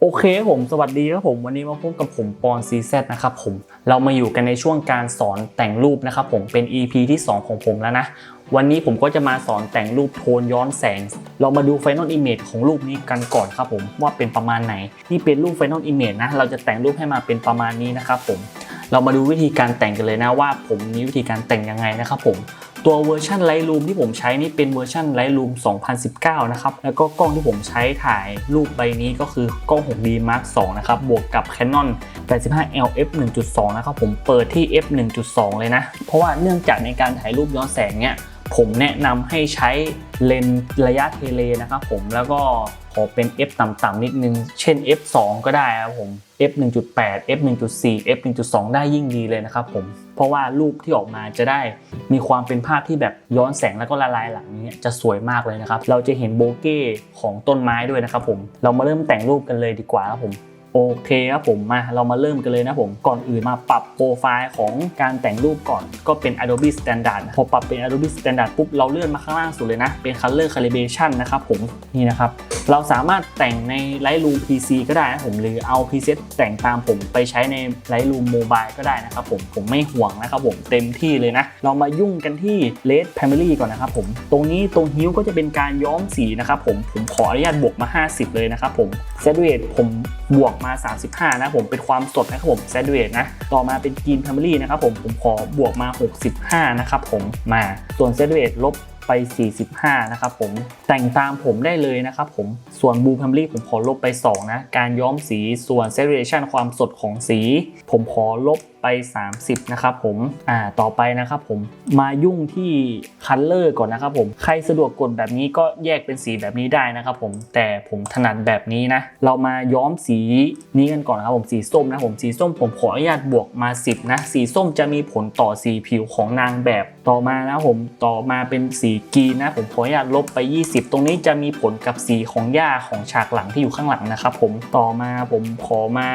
โอเคครับผมสวัสดีครับผมวันนี้มาพบกับผมปอนซีแซนะครับผมเรามาอยู่กันในช่วงการสอนแต่งรูปนะครับผมเป็น EP ที่ 2 ของผมแล้วนะ วันนี้ผมก็จะมาสอนแต่งรูปโทนย้อนแสง เรามาดู Final Image ของรูปนี้กันก่อนครับผมว่าเป็นประมาณไหน นี่เป็นรูป Final Image นะเราจะแต่งรูปให้มาเป็นประมาณนี้นะครับผม เรามาดูวิธีการแต่งกันเลยนะว่าผมมีวิธีการแต่งยังไงนะครับผมตัวเวอร์ชัน Lightroom ที่ผมใช้นี่เป็นเวอร์ชัน Lightroom 2019 นะครับ แล้วก็กล้องที่ผมใช้ถ่ายรูปใบนี้ก็คือกล้อง 6D Mark II นะครับ บวกกับ Canon 85L f 1.2 นะครับ ผมเปิดที่ f 1.2 เลยนะ เพราะว่าเนื่องจากในการถ่ายรูปย้อนแสงเนี่ย ผมแนะนำให้ใช้เลนส์ระยะเทเลนะครับผมแล้วก็ขอเป็น f ต่ำๆนิดนึง เช่น f 2ก็ได้ครับผม f 1.8 f 1.4 f 1.2 ได้ยิ่งดีเลยนะครับผมเพราะว่ารูปที่ออกมาจะได้มีความเป็นภาพที่แบบย้อนแสงแล้วก็ละลายหลังนี้จะสวยมากเลยนะครับ เราจะเห็นโบเก้ของต้นไม้ด้วยนะครับผมเรามาเริ่มแต่งรูปกันเลยดีกว่าครับผม โอเคครับผมมาเรามาเริ่มกันเลยนะผมก่อนอื่นมาปรับโปรไฟล์ของการแต่งรูปก่อนก็เป็น Adobe Standard พอปรับเป็น Adobe Standard ปุ๊บเราเลื่อนมาข้างล่างสุดเลยนะ เป็น Color Calibration นะครับผมนี่นะครับ เราสามารถแต่งใน Lightroom PC ก็ได้นะผมหรือเอา preset แต่งตามผมไปใช้ใน Lightroom Mobile ก็ได้นะครับผมผมไม่ห่วงนะครับผมเต็มที่เลยนะ เรามายุ่งกันที่ Red Primary ก่อนนะครับผมตรงนี้ตรงฮิ้วก็จะเป็นการย้อมสีนะครับผมผมขออนุญาตบวกมา 50 เลยนะครับผม Saturate ผมบวกมาา 35 นะผมเป็นความสดนะครับผมแซดเวตนะต่อมาเป็น Green Primary นะครับผมผมขอบวกมา 65 นะครับผมมาส่วนแซดเวตลบไป 45 นะครับผม แต่งตามผมได้เลยนะครับผม ส่วนบูแฟมิลี่ผมขอลบไป 2 นะ การย้อมสี ส่วนเซเรชันความสดของสี ผมขอลบ 30 นะครับผมอ่าต่อไปนะครับผมมายุ่งที่ Color ก่อนนะครับผมใครสะดวกกดแบบนี้ก็แยกเป็นสีแบบนี้ได้นะครับผมแต่ผมถนัดแบบนี้นะ เรามาย้อมสีนี้กันก่อนนะครับผมสีส้มนะผมสีส้มผมขออนุญาตบวกมา 10 นะ สีส้มจะมีผลต่อสีผิวของนางแบบต่อมานะผมต่อมาเป็นสีกรีนนะผมขออนุญาตลบไป 20 ตรงนี้จะมีผลกับสีของหญ้าของฉากหลังที่อยู่ข้างหลังนะครับผมต่อมาผมขอมา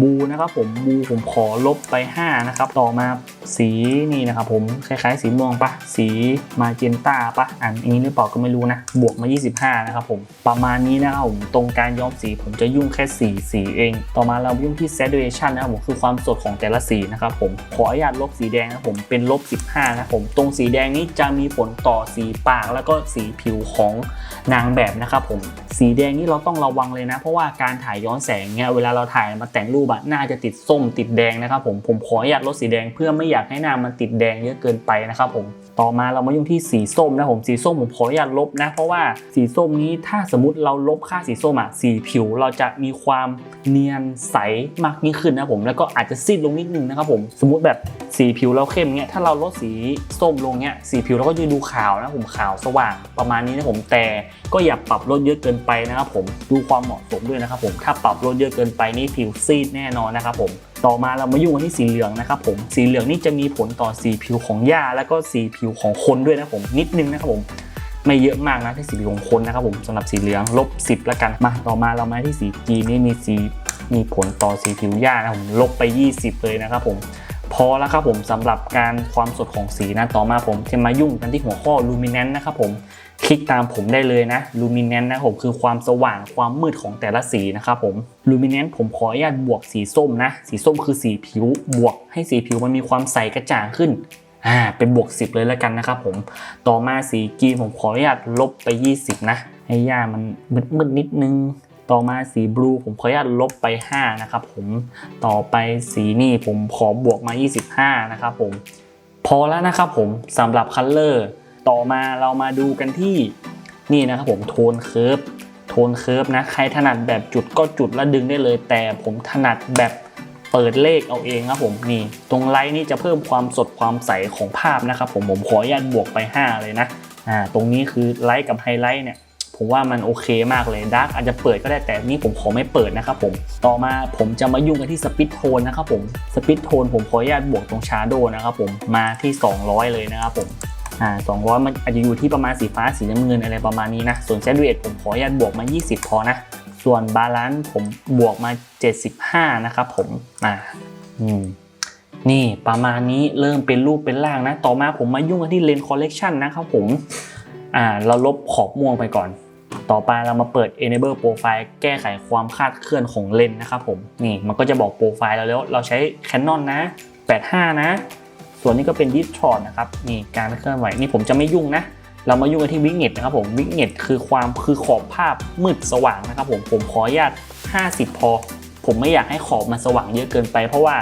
บูนะครับผมบูผมขอลบไป5 นะครับ ต่อมาสีนี่นะครับผมคล้ายๆ สีม่วงปะสีมาเจนต้าปะอันนี้หรือเปล่าก็ไม่รู้นะ บวกมา 25 นะครับผมประมาณนี้นะครับผมตรงการย้อมสีผมจะยุ่งแค่สีสีเอง ต่อมาเรายุ่งที่ saturation นะครับผมคือความสดของแต่ละสีนะครับผมขออนุญาตลบสีแดงนะผมเป็นลบ 15 นะครับผมตรงสีแดงนี้จะมีผลต่อสีปากแล้วก็สีผิวของนางแบบนะครับผมสีแดงนี่เราต้องระวังเลยนะ เพราะว่าการถ่ายย้อนแสงเนี่ยเวลาเราถ่ายมาแต่งรูปอะน้าจะติดส้มติดแดงนะครับผมผมขออนุญาตลดสีแดงเพื่อไม่อยากให้หน้ามันติดแดงเยอะเกินไปนะครับผมต่อมาเรามายุ่งที่สีส้มนะผมสีส้มผมขออนุญาตลบนะ เพราะว่าสีส้มนี้ถ้าสมมติเราลบค่าสีส้มอะสีผิวเราจะมีความเนียนใสมากยิ่งขึ้นนะผมแล้วก็อาจจะซีดลงนิดนึงนะครับผมสมมติแบบสีผิวเราเข้มเนี้ยถ้าเราลดสีส้มลงเนี้ยสีผิวเราก็จะดูขาวนะผมขาวสว่างประมาณนี้นะผมแต่ก็อย่าปรับลดเยอะเกินไปนะครับผมดูความเหมาะสมด้วยนะครับผมถ้าปรับลดเยอะเกินไปนี่ผิวซีดแน่นอนนะครับผมต่อมาเรามายุ่งกันที่สีเหลืองนะครับผมสีเหลืองนี่จะมีผลต่อสีผิวของหญ้าแล้วก็สีผิวของคนด้วยนะผมนิดนึงนะครับผมไม่เยอะมากนะที่สีผิวของคนนะครับผมสำหรับสีเหลืองลบ10ละกันมาต่อมาเรามาที่สีกรีนนี่มีสีมีผลต่อสีผิวหญ้านะผมลบไป 20 เลยนะครับผมพอแล้วครับผมสำหรับการความสดของสีนะต่อมาผมจะมายุ่งกันที่หัวข้อ luminance นะครับผม คลิกตามผมได้เลยนะ luminance นะผมคือความสว่างความมืดของแต่ละสีนะครับผม luminance ผมขออนุญาตบวกสีส้มนะ สีส้มคือสีผิวบวกให้สีผิวมันมีความใสกระจ่างขึ้นอ่าเป็นบวก 10 เลยแล้วกันนะครับผมต่อมาสีกรีนผมขออนุญาตลบไป 20 นะ ให้ย่ามันมืดๆนิดนึง ต่อมาสีบลูผมขออนุญาตลบไป 5 นะครับผมต่อไปสีนี่ผมขอบวกมา 25 นะครับผมพอแล้วนะครับผมสำหรับคัลเลอร์ ต่อมาเรามาดูกันที่นี่นะครับผมโทนเคิร์ฟโทนเคิร์ฟนะใครถนัดแบบจุดก็จุดแล้วดึงได้เลย แต่ผมถนัดแบบเปิดเลขเอาเองครับผมนี่ ตรงไลท์นี่จะเพิ่มความสดความใสของภาพนะครับผมผมขออนุญาตบวกไป 5 เลยนะอ่าตรงนี้คือไลท์กับไฮไลท์เนี่ยผมว่ามันโอเคมากเลยดาร์กอาจจะเปิดก็ได้แต่นี่ผมขอไม่เปิดนะครับผมต่อมาผมจะมายุ่งกันที่สปิทโทนนะครับผมสปิทโทนผมขออนุญาตบวกตรงชาร์โดนะครับผมมาที่ 200 เลยนะครับผม อ่า200 มันอาจจะอยู่ที่ประมาณสีฟ้าสีน้ำเงินอะไรประมาณนี้นะ ส่วนแซดเวทผมขออนุญาตบวกมา 20 พอนะ ส่วนบาลานซ์ผมบวกมา 75 นะครับผม อ่า อืม นี่ประมาณนี้เริ่มเป็นรูปเป็นร่างนะ ต่อมาผมมายุ่งกันที่เลนส์คอลเลกชันนะครับผม อ่า เราลบขอบม่วงไปก่อน ต่อไปเรามาเปิด enable profile แก้ไขความคลาดเคลื่อนของเลนส์นะครับผม นี่มันก็จะบอกโปรไฟล์เราแล้ว เราใช้ Canon นะ 85 นะ ส่วนนี้ก็เป็น d i s t o r t นะครับนี่การเคลื่อนไหวนี่ผมจะไม่ยุ่งนะเรามายุ่งกันที่วิกเน็ตนะครับผมวิกเน็ตคือความคือขอบภาพมืดสว่างนะครับผมผมขออนุญาต 50 พอ ผมไม่อยากให้ขอบมันสว่างเยอะเกินไป เพราะว่า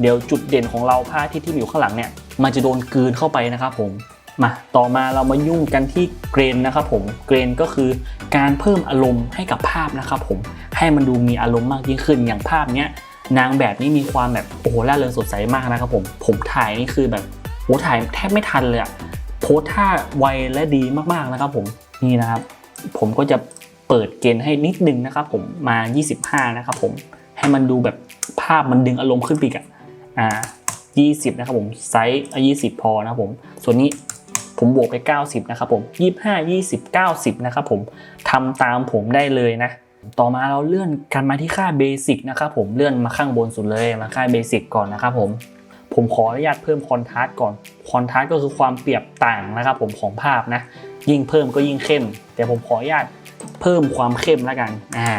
เดี๋ยวจุดเด่นของเราผ้าที่ที่อยู่ข้างหลังเนี่ยมันจะโดนกลืนเข้าไปนะครับผมมาต่อมาเรามายุ่งกันที่เกรนนะครับผมเกรนก็คือการเพิ่มอารมณ์ให้กับภาพนะครับผมให้มันดูมีอารมณ์มากยิ่งขึ้นอย่างภาพเนี้ย นางแบบนี้มีความแบบโอ้โหร่าเริงสดใสมากนะครับผมผมถ่ายนี่คือแบบโอ้ถ่ายแทบไม่ทันเลยอะโพสท่าไวและดีมากๆนะครับผมนี่นะครับ ผมก็จะเปิดเกณฑ์ให้นิดนึงนะครับผมมา 25 นะครับผมให้มันดูแบบภาพมันดึงอารมณ์ขึ้นปีกอะอ่า20 นะครับผมไซส์20 พอนะครับผมส่วนนี้ผมบวกไป 90 นะครับผม 25 20 90 นะครับผมทำตามผมได้เลยนะ ต่อมาเราเลื่อนกันมาที่ค่าเบสิกนะครับผมเลื่อนมาข้างบนสุดเลยมาค่าเบสิกก่อนนะครับผมผมขออนุญาตเพิ่มคอนทราสต์ก่อนคอนทราสต์ก็คือความเปรียบต่างนะครับผมของภาพนะยิ่งเพิ่มก็ยิ่งเข้ม แต่ผมขออนุญาตเพิ่มความเข้มแล้วกันอ่า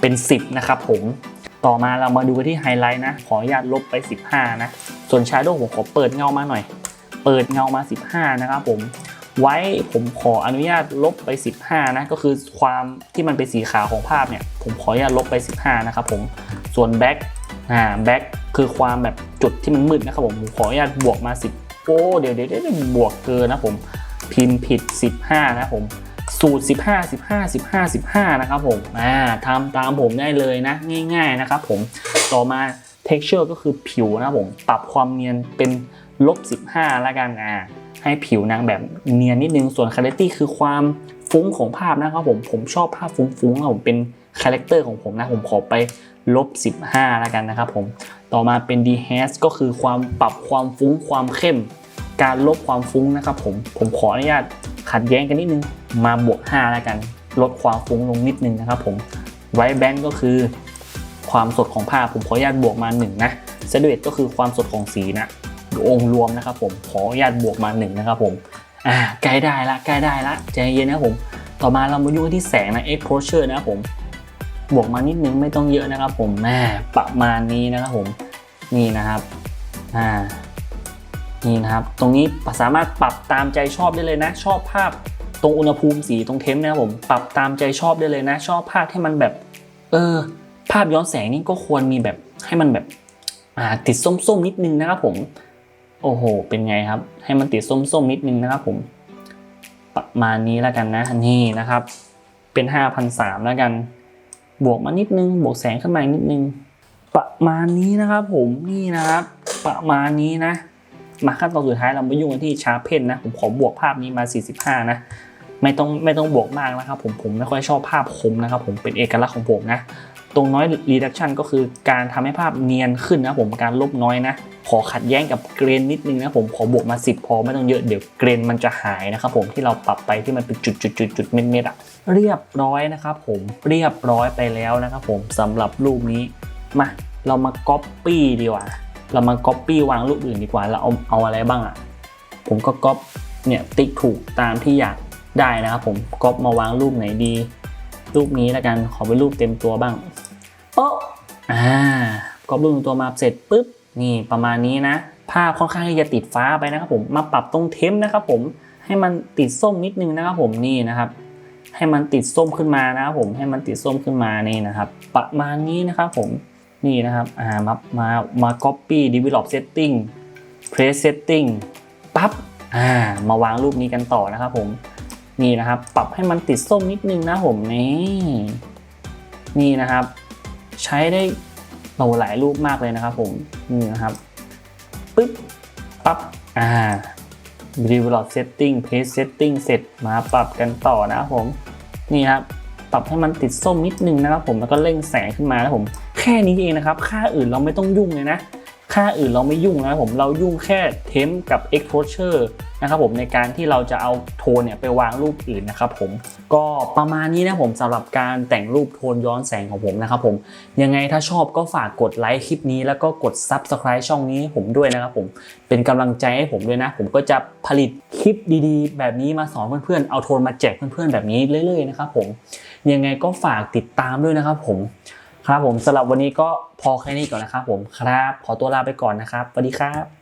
เป็น 10 นะครับผมต่อมาเรามาดูที่ไฮไลท์นะขออนุญาตลบไป 15 นะ ส่วน Shadow ผมขอเปิดเงามาหน่อย เปิดเงามา 15 นะครับผม ไว้ผมขออนุญาตลบไป 15 นะ ก็คือความที่มันเป็นสีขาวของภาพเนี่ย ผมขออนุญาตลบไป 15 นะครับผม ส่วนแบ็คอ่าแบ็คคือความแบบจุดที่มันมืดนะครับผมผมขออนุญาตบวกมา 10 โอ้เดี๋ยวเดี๋ยวเดี๋ยวบวกเกินนะผมพิมพ์ผิด 15 นะผมสูตร 15 15 15 15 นะครับผมอ่าทำตามผมได้เลยนะ ง่าย ๆ นะครับผมต่อมา texture ก็คือผิวนะครับผม ปรับความเนียนเป็นลบ 15 แล้วกันอ่า ให้ผิวนางแบบเนียนนิดนึง ส่วน clarity คือความฟุ้งของภาพนะครับผมผมชอบภาพฟุ้งๆนะผมเป็นคาแรคเตอร์ของผมนะผมขอไปลบ 15 แล้วกันนะครับผมต่อมาเป็น dehaze ก็คือความปรับความฟุ้งความเข้ม การลบความฟุ้งนะครับผมผมขออนุญาตขัดแย้งกันนิดนึงมาบวก 5 แล้วกัน ลดความฟุ้งลงนิดนึงนะครับผม white band ก็คือ ความสดของภาพผมขออนุญาตบวกมา 1 นะ silhouette ก็คือความสดของสีนะ องค์รวมนะครับผมขออนุญาตบวกมา1นะครับผมอ่าใกล้ได้ละใกล้ได้ละใจเย็นนะครับผม ต่อมาเรามายุ่งที่แสงนะ exposure นะครับผมบวกมานิดนึงไม่ต้องเยอะนะครับผมแม่ประมาณนี้นะครับผมนี่นะครับอ่านี่นะครับ ตรงนี้สามารถปรับตามใจชอบได้เลยนะ ชอบภาพตรงอุณหภูมิสีตรงเทมป์นะครับผม ปรับตามใจชอบได้เลยนะ ชอบภาพที่มันแบบ เออ ภาพย้อนแสงนี่ก็ควรมีแบบให้มันแบบอ่าติดส้มๆนิดนึงนะครับผม โอ้โห เป็นไงครับ ให้มันติดส้มๆนิดนึงนะครับผม ประมาณนี้แล้วกันนะนี่นะครับ เป็น5,003แล้วกัน บวกมานิดนึง บวกแสงขึ้นมาอีกนิดนึง ประมาณนี้นะครับผม นี่นะครับ ประมาณนี้นะ มาขั้นตอนสุดท้ายเรามายุ่งกันที่ชาร์เพนนะ ผมขอบวกภาพนี้มา 45 นะ ไม่ต้องไม่ต้องบวกมากนะครับผม ผมไม่ค่อยชอบภาพคมนะครับผม เป็นเอกลักษณ์ของผมนะ ตรงน้อย reduction ก็คือการทำให้ภาพเนียนขึ้นนะผม การลบน้อยนะ อขัดแย้งกับเกรนนิดนึงนะผมขอบวกมา 10 พอไม่ต้องเยอะเดี๋ยวเกรนมันจะหายนะครับผมที่เราปรับไปที่มันเป็นจุดจุดจุดจุดเม็ดเม็ดๆอะเรียบร้อยนะครับผมเรียบร้อยไปแล้วนะครับผมสำหรับรูปนี้มาเรามาก๊อปปี้ดีกว่า เรามาก๊อปปี้วางรูปอื่นดีกว่าเราเอาเอาอะไรบ้างอะ่ะผมก็ก๊อปเนี่ยติ๊กถูกตามที่อยากได้นะครับผมก๊อปมาวางรูปไหนดี รูปนี้แล้วกันขอเป็นรูปเต็มตัวบ้างโอ้อ่าก๊อปรูปเต็มตัวมาเสร็จปุ๊บ นี่ประมาณนี้นะ ภาพค่อนข้างที่จะติดฟ้าไปนะครับ ผมมาปรับตรงเทมนะครับผมให้มันติดส้มนิดนึงนะครับผมนี่นะครับ ให้มันติดส้มขึ้นมานะครับผมให้มันติดส้มขึ้นมานี่นะครับ ประมาณนี้นะครับผมนี่นะครับอ่ามามามา copy develop setting place setting ปั๊บอ่ามาวางรูปนี้กันต่อนะครับผมนี่นะครับ ปรับให้มันติดส้มนิดนึงนะผมนี่นี่นะครับ ใช้ได้ โตหลายรูปมากเลยนะครับผมนี่นะครับปึ๊บปั๊บอ่า develop setting place setting เสร็จมาปรับกันต่อนะครับผมนี่ครับปรับให้มันติดส้มนิดนึงนะครับผมแล้วก็เร่งแสงขึ้นมานะครับผมแค่นี้เองนะครับ ค่าอื่นเราไม่ต้องยุ่งเลยนะ ค่าอื่นเราไม่ยุ่งนะครับผมเรายุ่งแค่เทมกับ exposure นะครับผมในการที่เราจะเอาโทนเนี่ยไปวางรูปอื่นนะครับผมก็ประมาณนี้นะผมสำหรับการแต่งรูปโทนย้อนแสงของผมนะครับผมยังไงถ้าชอบก็ฝากกดไลค์คลิปนี้แล้วก็กด subscribe ช่องนี้ให้ผมด้วยนะครับผมเป็นกำลังใจให้ผมด้วยนะ ผมก็จะผลิตคลิปดีๆ แบบนี้มาสอนเพื่อนๆเอาโทนมาแจกเพื่อนๆแบบนี้เรื่อยๆนะครับผมยังไงก็ฝากติดตามด้วยนะครับผม ครับผมสำหรับวันนี้ก็พอแค่นี้ก่อนนะครับผมครับ ขอตัวลาไปก่อนนะครับสวัสดีครับ